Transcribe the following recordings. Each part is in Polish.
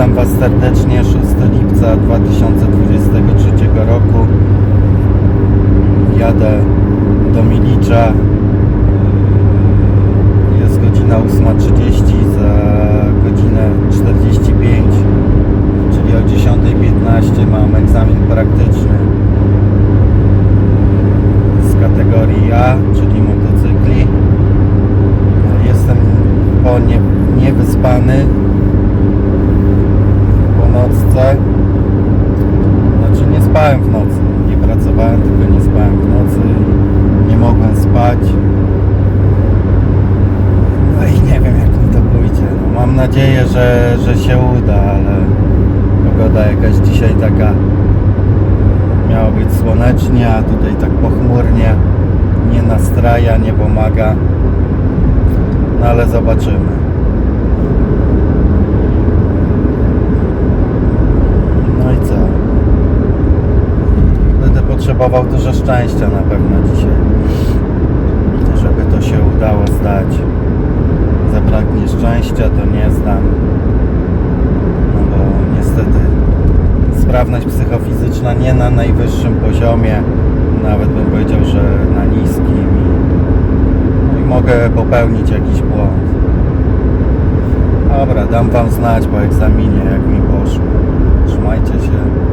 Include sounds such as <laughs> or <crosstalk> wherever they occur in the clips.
Witam Was serdecznie 6 lipca 2023 roku. Jadę do Milicza. Jest godzina 8.30, za godzinę 45, czyli o 10.15 mam egzamin praktyczny z kategorii A, czyli motocykli. Jestem po nie, niewyspany po nocce. Znaczy nie spałem w nocy. Nie pracowałem, tylko nie spałem w nocy. Nie mogłem spać. No i nie wiem jak mi to pójdzie. No, mam nadzieję, że, że się uda, ale pogoda jakaś dzisiaj taka miała być słonecznie, a tutaj tak pochmurnie. Nie nastraja, nie pomaga. No ale zobaczymy. No i co? Będę potrzebował dużo szczęścia na pewno dzisiaj. Żeby to się udało zdać. Zabraknie szczęścia, to nie zdam. No bo niestety sprawność psychofizyczna nie na najwyższym poziomie. Nawet bym powiedział, że na niskim. No i mogę popełnić jakiś błąd. Dobra, dam wam znać po egzaminie, jak mi poszło. Trzymajcie się.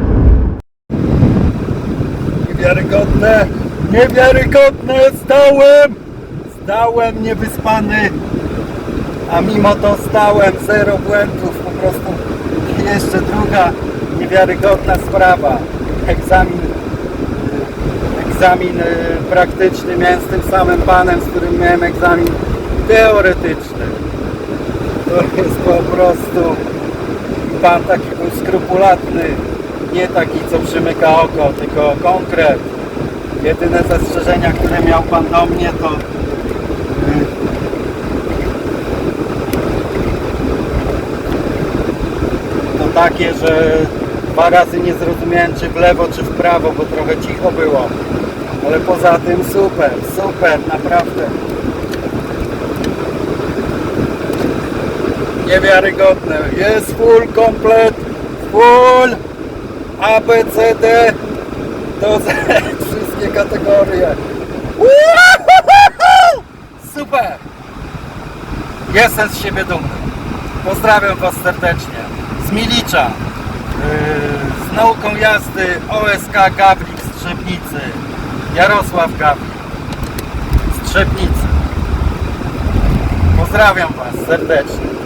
Niewiarygodne! Niewiarygodne! Zdałem! Zdałem niewyspany! A mimo to zdałem zero błędów. Po prostu jeszcze druga niewiarygodna sprawa. Egzamin egzamin y, praktyczny miałem z tym samym panem, z którym miałem egzamin teoretyczny. To jest po prostu pan taki był skrupulatny, nie taki co przymyka oko, tylko konkret. Jedyne zastrzeżenia, które miał pan do mnie to to takie, że dwa razy nie zrozumiałem czy w lewo czy w prawo, bo trochę cicho było. Ale poza tym super, super, naprawdę. Niewiarygodne. Jest full komplet, full A, B, C, D do <laughs> Z, wszystkie kategorie. <laughs> Super! Jestem z siebie dumny. Pozdrawiam Was serdecznie. Z Milicza. Yy, z nauką jazdy OSK Gawlik z Trzebnicy. Jarosław Gawlik. Z Trzebnicy. Pozdrawiam Was serdecznie.